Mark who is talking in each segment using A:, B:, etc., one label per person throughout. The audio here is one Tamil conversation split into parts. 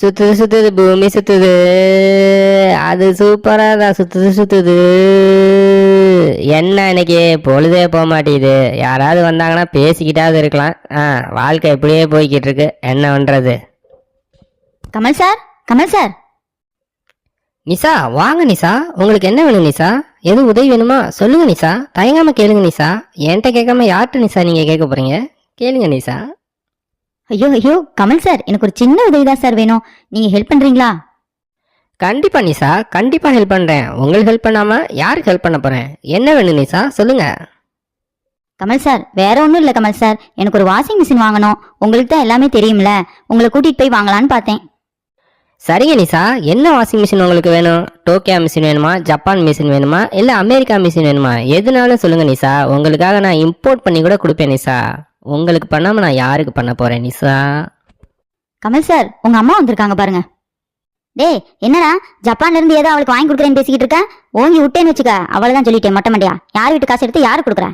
A: சுத்துது சுத்துது பூமி சுத்துது. அது சூப்பரா தான் சுத்துது சுத்துது. என்ன இன்னைக்கு? பொழுதே போக மாட்டேங்குது. யாராவது வந்தாங்கன்னா பேசிக்கிட்டாவது இருக்கலாம். ஆ வாழ்க்கை இப்படியே போய்கிட்டு இருக்கு. என்ன பண்றது?
B: Kamal sir Kamal sir.
A: நிசா வாங்க நிசா உங்களுக்கு என்ன வேணும் நிசா எதுவும் உதவி வேணுமா? சொல்லுங்க நிசா தயங்காம கேளுங்க நிசா என்கிட்ட கேட்காம யார்கிட்ட நிசா நீங்க கேட்க போறீங்க? கேளுங்க நிசா
B: ஐயோ ஐயோ கமல் சார் எனக்கு ஒரு சின்ன உதவி தான் சார் வேணும். நீங்க ஹெல்ப் பண்றீங்களா?
A: கண்டிப்பா நிசா கண்டிப்பா ஹெல்ப் பண்றேன். உங்களுக்கு ஹெல்ப் பண்ணாம யாருக்கு ஹெல்ப் பண்ண போறேன்? என்ன வேணும் நிசா சொல்லுங்க.
B: கமல் சார் வேற ஒன்றும் இல்லை கமல் சார். எனக்கு ஒரு வாஷிங் மிஷின் வாங்கணும். உங்களுக்கு தான் எல்லாமே தெரியும்ல. உங்களை கூட்டிட்டு போய் வாங்கலான்னு பார்த்தேன்.
A: சரிங்க நிசா என்ன வாஷிங் மிஷின் உங்களுக்கு வேணும்? டோக்கியா மிஷின் வேணுமா? ஜப்பான் மிஷின் வேணுமா? இல்ல அமெரிக்கா மிஷின் வேணுமா? எதுனாலும் சொல்லுங்க நிசா உங்களுக்காக நான் இம்போர்ட் பண்ணி கூட கொடுப்பேன் நிசா உங்களுக்கு பண்ணாம நான் யாருக்கு பண்ண போறேன் நிசா?
B: கமல் சார் உங்க அம்மா வந்திருக்காங்க பாருங்க. டேய் என்னடா? ஜப்பான்ல இருந்து ஏதோ அவளுக்கு வாங்கி கொடுக்குறேன்னு பேசிக்கிட்டு இருக்க? ஓங்கி விட்டேன்னு வச்சுக்க அவளதான் சொல்லிட்டேன் மொட்டை மண்டியா யார் வீட்டு காசு எடுத்து யாரு கொடுக்குற?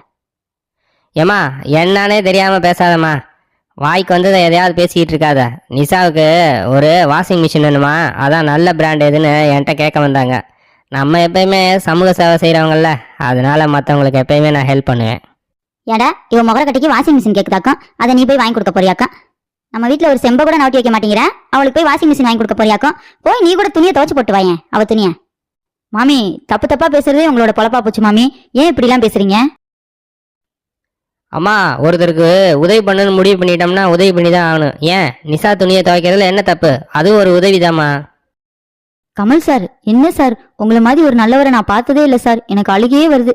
A: ஏம்மா என்னன்னே தெரியாம பேசாதம்மா. வாய்க்கு வந்ததை எதையாவது பேசிக்கிட்டு இருக்காத. நிசாவுக்கு ஒரு வாஷிங் மிஷின் வேணுமா? அதான் நல்ல பிராண்ட் எதுன்னு என்கிட்ட கேட்க வந்தாங்க. நம்ம எப்பயுமே சமூக சேவை செய்கிறவங்கள அதனால மற்றவங்களுக்கு எப்பயுமே நான் ஹெல்ப் பண்ணுவேன்.
B: ஏடா இவ முகர கட்டிக்கு வாஷிங் மிஷின் கேக்குதாக்கும் அதை நீ போய் வாங்கி கொடுக்க போறியாக்கும் நம்ம வீட்ல ஒரு செம்ப கூட நவுட்டி வைக்க மாட்டேங்கிற அவளுக்கு போய் வாஷிங் மிஷின் வாங்கி கொடுக்க போறியாக்கும் போய் நீ கூட துணியை துவச்சு போட்டு வாயேன் அவ துணிய. மாமி தப்பு தப்பா பேசுறதே உங்களோட பொழப்பா போச்சு மாமி. ஏன் இப்படி எல்லாம் பேசுறீங்க?
A: அம்மா ஒருத்தருக்கு உதவி பண்ணணும்னு முடிவு பண்ணிட்டோம்னா உதவி பண்ணி தான் ஆகணும். ஏன்? நிசா துணியை துவைக்கிறதுல என்ன தப்பு? அதுவும் ஒரு உதவிதாம்மா.
B: கமல் சார் என்ன சார்? உங்களை மாதிரி ஒரு நல்லவரை நான் பார்த்ததே இல்லை சார். எனக்கு அழுகையே வருது.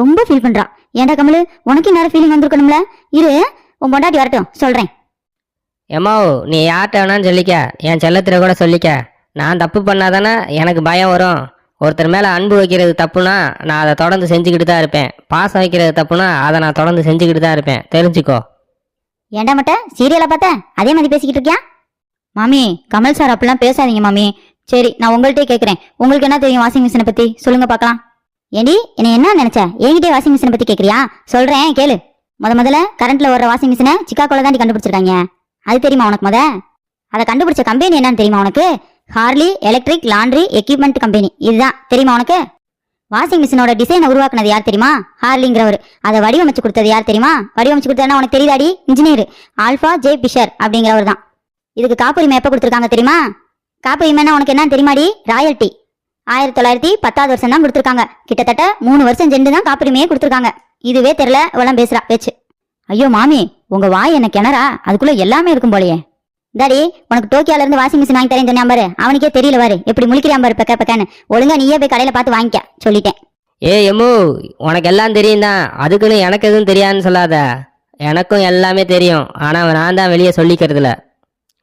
B: ரொம்ப ஃபீல் பண்றா. ஏன்டா கமல்? உனக்கு நேரம் ஃபீலிங் வந்திருக்கணும்ல? இரு உன் பொண்டாட்டி வரட்டும் சொல்றேன்.
A: எம்மா நீ யார்கிட்ட வேணாலும் சொல்லிக்க. என் செல்லத்திர கூட சொல்லிக்க. நான் தப்பு பண்ணாதானே எனக்கு பயம் வரும். ஒருத்தர் மேலே அன்பு வைக்கிறது தப்புனா நான் அதை தொடர்ந்து செஞ்சுக்கிட்டு தான் இருப்பேன். பாசம் வைக்கிறது தப்புனா அதை நான் தொடர்ந்து செஞ்சுக்கிட்டு தான் இருப்பேன். தெரிஞ்சுக்கோ.
B: ஏன்டா மட்ட? சீரியலை பார்த்த? அதே மாதிரி பேசிக்கிட்டு இருக்கியா? மாமி கமல் சார் அப்படிலாம் பேசாதீங்க மாமி. சரி நான் உங்கள்கிட்டயே கேட்குறேன் உங்களுக்கு என்ன தெரியும் வாஷிங் மிஷினை பத்தி? சொல்லுங்க பார்க்கலாம். ஏண்டி என்ன என்ன நினைச்ச? என்கிட்டே வாஷிங் மிஷினை பத்தி கேக்குறியா? சொல்றேன் கேளு. முத முதல்ல கரண்ட்ல ஓடுற வாஷிங் மிஷினை சிக்காகோல தாண்டி கண்டுபிடிச்சிருக்காங்க. அது தெரியுமா உனக்கு முத? அதை கண்டுபிடிச்ச கம்பெனி என்னன்னு தெரியுமா உனக்கு? Harley electric laundry equipment company இதுதான். தெரியுமா உனக்கு? வாஷிங் மிஷினோட டிசைனை உருவாக்குனது யார் தெரியுமா? ஹார்லிங்கிறவர் அதை வடிவமைச்சு கொடுத்தது யார் தெரியுமா? வடிவமைச்சு கொடுத்ததுன்னா உனக்கு தெரியுதாடி? இன்ஜினியர் ஆல்ஃபா ஜே பிஷர் அப்படிங்கிறவர் தான் இதுக்கு காப்புரிமை எப்போ கொடுத்துருக்காங்க தெரியுமா? காப்புரிமைன்னா உனக்கு என்ன தெரியுமாடி? ராயல்ட்டி ஆயிரத்தி தொள்ளாயிரத்தி பத்தாவது வருஷம் தான் கொடுத்துருக்காங்க. கிட்டத்தட்ட மூணு வருஷம் சென்று தான் காப்புரிமையே கொடுத்துருக்காங்க. இதுவே தெரியல இவெல்லாம் பேசுறா பேச்சு. ஐயோ மாமி உங்க வாய் என்ன கிணறா? அதுக்குள்ள எல்லாமே இருக்கும் போலயே. டாடி உனக்கு டோக்கியால இருந்து வாஷிங் மிஷின் வாங்கி தரேன் சொன்னா பாரு. அவனுக்கே தெரியல பாரு. எப்படி முழிக்கிறான் பாரு பக்க பக்கன்னு. ஒழுங்கா நீயே போய் கடையில பார்த்து வாங்கிக்க சொல்லிட்டேன்.
A: ஏ எம்மு உனக்கு எல்லாம் தெரியும் தான் அதுக்குன்னு எனக்கு எதுவும் தெரியாதுன்னு சொல்லாத. எனக்கும் எல்லாமே தெரியும். ஆனால் நான் தான் வெளியே சொல்லிக்கிறதுல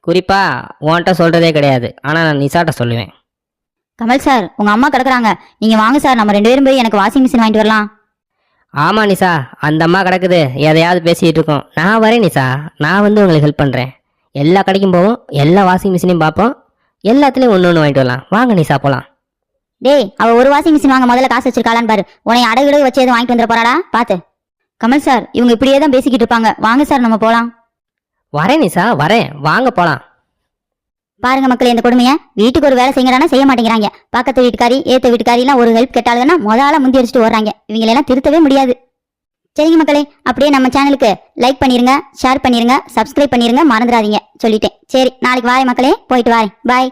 A: குறிப்பா உன்கிட்ட சொல்றதே கிடையாது. ஆனால் நான் நிசாட்ட சொல்லுவேன்.
B: கமல் சார் உங்க அம்மா கிடக்குறாங்க. நீங்க வாங்க சார் நம்ம ரெண்டு பேரும் போய் எனக்கு வாஷிங் மிஷின் வாங்கிட்டு வரலாம்.
A: ஆமா நிசா அந்த அம்மா கிடக்குது. எதையாவது பேசிட்டு இருக்கோம். நான் வரேன் நிசா நான் வந்து உங்களுக்கு ஹெல்ப் பண்றேன். எல்லா கடைக்கும் போவோம். எல்லா வாஷிங் மிஷினையும் பார்ப்போம். எல்லாத்துலயும் ஒன்று ஒன்று வாங்கிட்டு வரலாம். வாங்க நிசா போலாம்.
B: டேய் அவ ஒரு வாஷிங் மிஷின் வாங்க முதல்ல காசு வச்சிருக்காளான்னு பாரு. உன்னை அடகு வச்சு எதுவும் வாங்கிட்டு வந்துட போறாடா பாத்து. கமல் சார் இவங்க இப்படியே தான் பேசிக்கிட்டு இருப்பாங்க. வாங்க சார் நம்ம போலாம்.
A: வரேன் நிசா வரேன். வாங்க போலாம்.
B: பாருங்க மக்களே இந்த கொடுமைய. வீட்டுக்கு ஒரு வேலை செய்யறானா செய்ய மாட்டேங்கிறாங்க. பக்கத்து வீட்டுக்காரி ஏத்த வீட்டுக்காரி எல்லாம் ஒரு ஹெல்ப் கேட்டாலுன்னா முதல்ல முந்தி அடிச்சுட்டு ஓடுறாங்க. இவங்களெல்லாம் திருத்தவே முடியாது. சரிங்க மக்களே அப்படியே நம்ம சேனலுக்கு லைக் பண்ணிருங்க ஷேர் பண்ணிருங்க சப்ஸ்கிரைப் பண்ணிருங்க மறந்துடாதீங்க சொல்லிட்டேன். சரி நாளைக்கு வாரேன் மக்களே போயிட்டு வாய் பாய்